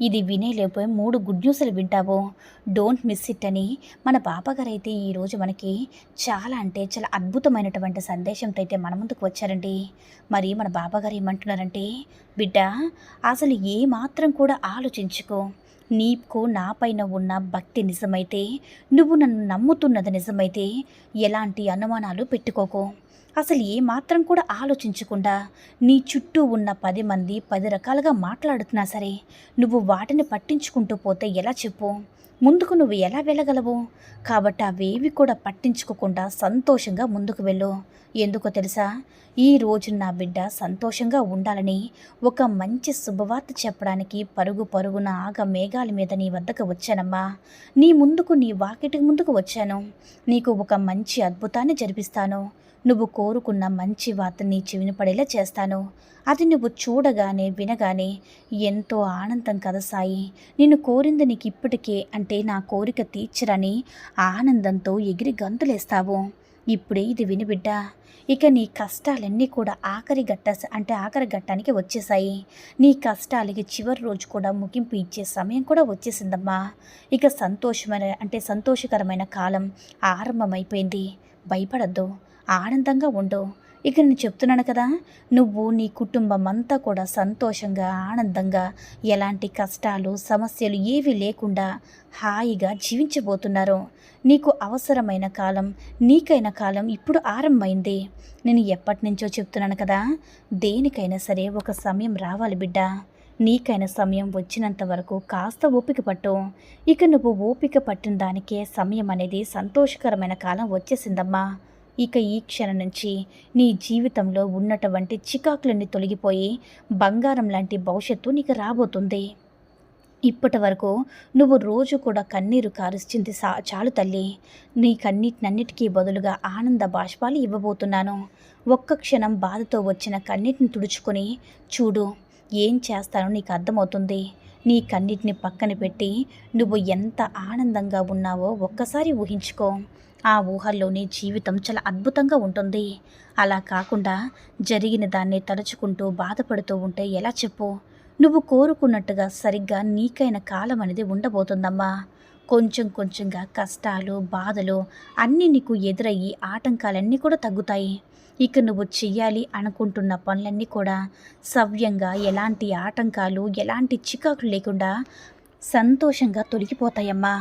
ఇది వినేలేపో మూడు గుడ్ న్యూస్లు వింటావు. డోంట్ మిస్ ఇట్ అని మన బాబాగారు అయితే ఈరోజు మనకి చాలా అంటే చాలా అద్భుతమైనటువంటి సందేశంతో అయితే మన ముందుకు వచ్చారండి. మరి మన బాబాగారు ఏమంటున్నారంటే బిడ్డ అసలు ఏ మాత్రం కూడా ఆలోచించుకో. నీకు నాపైన ఉన్న భక్తి నిజమైతే నువ్వు నన్ను నమ్ముతున్నది నిజమైతే ఎలాంటి అనుమానాలు పెట్టుకోకు. అసలు ఏమాత్రం కూడా ఆలోచించకుండా నీ చుట్టూ ఉన్న పది మంది పది రకాలుగా మాట్లాడుతున్నా సరే నువ్వు వాటిని పట్టించుకుంటూ పోతే ఎలా చెప్పు? ముందుకు నువ్వు ఎలా వెళ్ళగలవు? కాబట్టి అవేవి కూడా పట్టించుకోకుండా సంతోషంగా ముందుకు వెళ్ళు. ఎందుకో తెలుసా? ఈ రోజు నా బిడ్డ సంతోషంగా ఉండాలని ఒక మంచి శుభవార్త చెప్పడానికి పరుగు పరుగున ఆగ మేఘాల మీద నీ వద్దకు వచ్చానమ్మా. నీ ముందుకు నీ వాకిటి ముందుకు వచ్చాను. నీకు ఒక మంచి అద్భుతాన్ని జరిపిస్తాను. నువ్వు కోరుకున్న మంచి వార్తని చెవినపడేలా చేస్తాను. అది నువ్వు చూడగానే వినగానే ఎంతో ఆనందం కదా సాయి. నిన్ను కోరింది నీకు ఇప్పటికే అంటే నా కోరిక తీర్చరని ఆనందంతో ఎగిరి గంతులేస్తావు. ఇప్పుడే ఇది వినిబిడ్డ ఇక నీ కష్టాలన్నీ కూడా ఆఖరి గట్ట అంటే ఆఖరి ఘట్టానికి వచ్చేసాయి. నీ కష్టాలకి చివరి రోజు కూడా ముగింపు ఇచ్చే సమయం కూడా వచ్చేసిందమ్మా. ఇక సంతోషమైన అంటే సంతోషకరమైన కాలం ఆరంభమైపోయింది. భయపడద్దు. ఆనందంగా ఉండు. ఇక నేను చెప్తున్నాను కదా నువ్వు నీ కుటుంబం అంతా కూడా సంతోషంగా ఆనందంగా ఎలాంటి కష్టాలు సమస్యలు ఏవి లేకుండా హాయిగా జీవించబోతున్నారు. నీకు అవసరమైన కాలం నీకైన కాలం ఇప్పుడు ఆరంభమైంది. నేను ఎప్పటి నుంచో చెప్తున్నాను కదా దేనికైనా సరే ఒక సమయం రావాలి బిడ్డ. నీకైన సమయం వచ్చినంత వరకు కాస్త ఓపిక పట్టు. ఇక నువ్వు ఓపిక పట్టిన దానికే సమయం అనేది సంతోషకరమైన కాలం వచ్చేసిందమ్మా. ఇక ఈ క్షణం నుంచి నీ జీవితంలో ఉన్నటువంటి చికాకులన్నీ తొలగిపోయి బంగారం లాంటి భవిష్యత్తు నీకు రాబోతుంది. ఇప్పటి వరకు నువ్వు రోజు కూడా కన్నీరు కారుస్తుంది సా చాలు తల్లి. నీ కన్నీటినన్నిటికీ బదులుగా ఆనంద బాష్పాలు ఇవ్వబోతున్నాను. ఒక్క క్షణం బాధతో వచ్చిన కన్నీటిని తుడుచుకొని చూడు ఏం చేస్తానో నీకు అర్థమవుతుంది. నీ కన్నిటిని పక్కన పెట్టి నువ్వు ఎంత ఆనందంగా ఉన్నావో ఒక్కసారి ఊహించుకో. ఆ ఊహల్లోని జీవితం చాలా అద్భుతంగా ఉంటుంది. అలా కాకుండా జరిగిన దాన్ని తలుచుకుంటూ బాధపడుతూ ఉంటే ఎలా చెప్పు? నువ్వు కోరుకున్నట్టుగా సరిగ్గా నీకైన కాలం అనేది ఉండబోతుందమ్మా. కొంచెం కొంచెంగా కష్టాలు బాధలు అన్నీ నీకు ఎదురయ్యి ఆటంకాలన్నీ కూడా తగ్గుతాయి. ఇక నువ్వు చెయ్యాలి అనుకుంటున్న పనులన్నీ కూడా సవ్యంగా ఎలాంటి ఆటంకాలు ఎలాంటి చికాకులు లేకుండా సంతోషంగా తొలగిపోతాయమ్మా.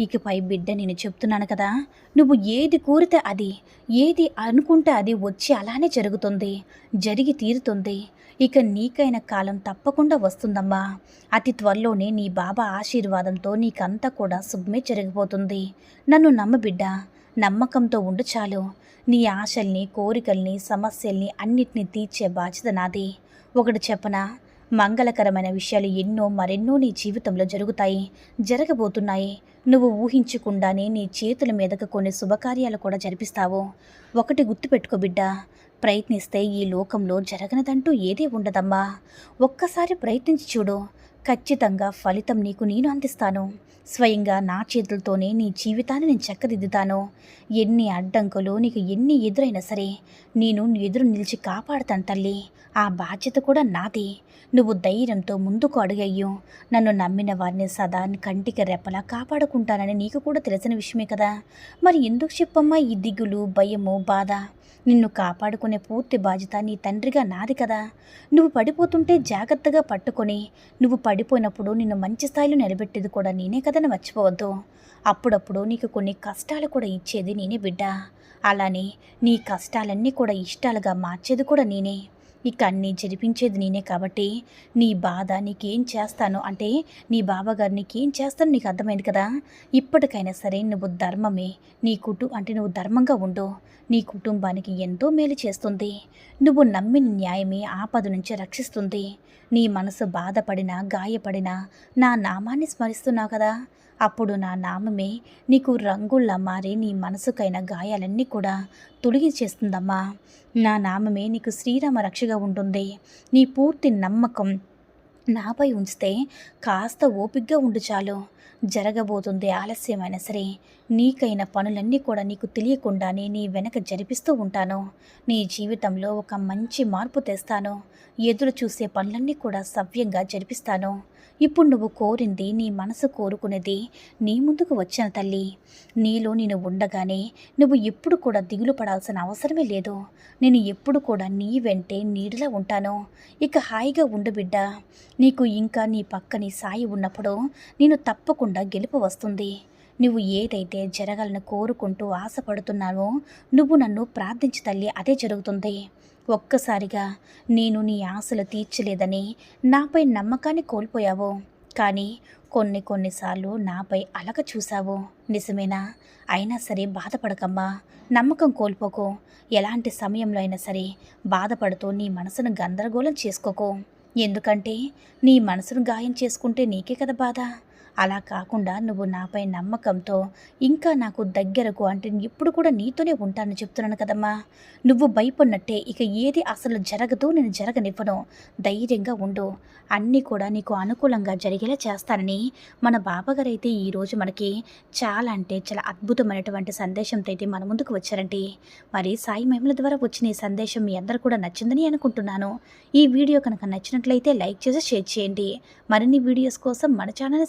ఇకపై బిడ్డ నేను చెప్తున్నాను కదా నువ్వు ఏది కోరితే అది ఏది అనుకుంటే అది వచ్చి అలానే జరుగుతుంది జరిగి తీరుతుంది. ఇక నీకైన కాలం తప్పకుండా వస్తుందమ్మా. అతి త్వరలోనే నీ బాబా ఆశీర్వాదంతో నీకంతా కూడా శుభమే జరిగిపోతుంది. నన్ను నమ్మ బిడ్డ నమ్మకంతో ఉండు చాలు. నీ ఆశల్ని కోరికల్ని సమస్యల్ని అన్నిటినీ తీర్చే బాధ్యత నాది. ఒకటి చెప్పనా మంగళకరమైన విషయాలు ఎన్నో మరెన్నో నీ జీవితంలో జరుగుతాయి జరగబోతున్నాయి. నువ్వు ఊహించకుండానే నీ చేతుల మీదకు కొన్ని శుభకార్యాలు కూడా జరిపిస్తావు. ఒకటి గుర్తుపెట్టుకో బిడ్డ ప్రయత్నిస్తే ఈ లోకంలో జరగనదంటూ ఏదీ ఉండదమ్మా. ఒక్కసారి ప్రయత్నించి చూడు ఖచ్చితంగా ఫలితం నీకు నేను అందిస్తాను. స్వయంగా నా చేతులతోనే నీ జీవితాన్ని నేను చక్కదిద్దుతాను. ఎన్ని అడ్డంకులు నీకు ఎన్ని ఎదురైనా సరే నేను ఎదురు నిలిచి కాపాడుతాను తల్లి. ఆ బాధ్యత కూడా నాది. నువ్వు ధైర్యంతో ముందుకు అడుగయ్యు. నన్ను నమ్మిన వారిని సదా కంటికి రెప్పలా కాపాడుకుంటానని నీకు కూడా తెలిసిన విషయమే కదా. మరి ఎందుకు చెప్పమ్మా ఈ దిగులు భయము బాధ? నిన్ను కాపాడుకునే పూర్తి బాధ్యత నీ తండ్రిగా నాది కదా. నువ్వు పడిపోతుంటే జాగ్రత్తగా పట్టుకొని నువ్వు పడిపోయినప్పుడు నిన్ను మంచి స్థాయిలో నిలబెట్టేది కూడా నేనే కదని మర్చిపోవద్దు. అప్పుడప్పుడు నీకు కొన్ని కష్టాలు కూడా ఇచ్చేది నేనే బిడ్డ. అలానే నీ కష్టాలన్నీ కూడా ఇష్టాలుగా మార్చేది కూడా నేనే. ఇక అన్నీ జరిపించేది నేనే కాబట్టి నీ బాధ నీకేం చేస్తాను? అంటే నీ బాబాగారు నీకేం చేస్తాను నీకు అర్థమైంది కదా? ఇప్పటికైనా సరే నువ్వు ధర్మమే. నీ కుటు అంటే నువ్వు ధర్మంగా ఉండు. నీ కుటుంబానికి ఎంతో మేలు చేస్తుంది. నువ్వు నమ్మిన న్యాయమే ఆపద నుంచి రక్షిస్తుంది. నీ మనసు బాధపడినా గాయపడినా నా నామాన్ని స్మరిస్తున్నావు కదా? అప్పుడు నా నామమే నీకు రంగుల్లా మారి నీ మనసుకైన గాయాలన్నీ కూడా తొలగి చేస్తుందమ్మా నా నామమే నీకు శ్రీరామ రక్షగా ఉంటుంది. నీ పూర్తి నమ్మకం నాపై ఉంచితే కాస్త ఓపిగ్గా ఉండు చాలు. జరగబోతుంది ఆలస్యమైనా సరే నీకైన పనులన్నీ కూడా నీకు తెలియకుండానే నీ వెనక జరిపిస్తూ ఉంటాను. నీ జీవితంలో ఒక మంచి మార్పు తెస్తాను. ఎదురు చూసే పనులన్నీ కూడా సవ్యంగా జరిపిస్తాను. ఇప్పుడు నువ్వు కోరింది నీ మనసు కోరుకునేది నీ ముందుకు వచ్చిన తల్లి. నీలో నేను ఉండగానే నువ్వు ఎప్పుడు కూడా దిగులు పడాల్సిన అవసరమే లేదు. నేను ఎప్పుడు కూడా నీ వెంటే నీడలా ఉంటాను. ఇక హాయిగా ఉండు బిడ్డ. నీకు ఇంకా నీ పక్కని సాయి ఉన్నప్పుడు నేను తప్పకుండా గెలుపు వస్తుంది. నువ్వు ఏదైతే జరగాలని కోరుకుంటూ ఆశపడుతున్నావో నువ్వు నన్ను ప్రార్థించి తల్లి అదే జరుగుతుంది. ఒక్కసారిగా నేను నీ ఆశలు తీర్చలేదని నాపై నమ్మకాన్ని కోల్పోయావు. కానీ కొన్ని కొన్నిసార్లు నాపై అలక చూశావు. నిజమేనా? అయినా సరే బాధపడకమ్మా. నమ్మకం కోల్పోకు. ఎలాంటి సమయంలో అయినా సరే బాధపడుతూ నీ మనసును గందరగోళం చేసుకోకు. ఎందుకంటే నీ మనసును గాయం చేసుకుంటే నీకే కదా బాధ. అలా కాకుండా నువ్వు నాపై నమ్మకంతో ఇంకా నాకు దగ్గరకు అంటే ఇప్పుడు కూడా నీతోనే ఉంటానని చెప్తున్నాను కదమ్మా. నువ్వు భయపడినట్టే ఇక ఏది అసలు జరగదు నేను జరగనివ్వను. ధైర్యంగా ఉండు. అన్నీ కూడా నీకు అనుకూలంగా జరిగేలా చేస్తానని మన బాబాగారు అయితే ఈరోజు మనకి చాలా అంటే చాలా అద్భుతమైనటువంటి సందేశంతో అయితే మన ముందుకు వచ్చారండి. మరి సాయి మహిమల ద్వారా వచ్చిన ఈ సందేశం మీ అందరూ కూడా నచ్చిందని అనుకుంటున్నాను. ఈ వీడియో కనుక నచ్చినట్లయితే లైక్ చేసి షేర్ చేయండి. మరిన్ని వీడియోస్ కోసం మన ఛానల్ని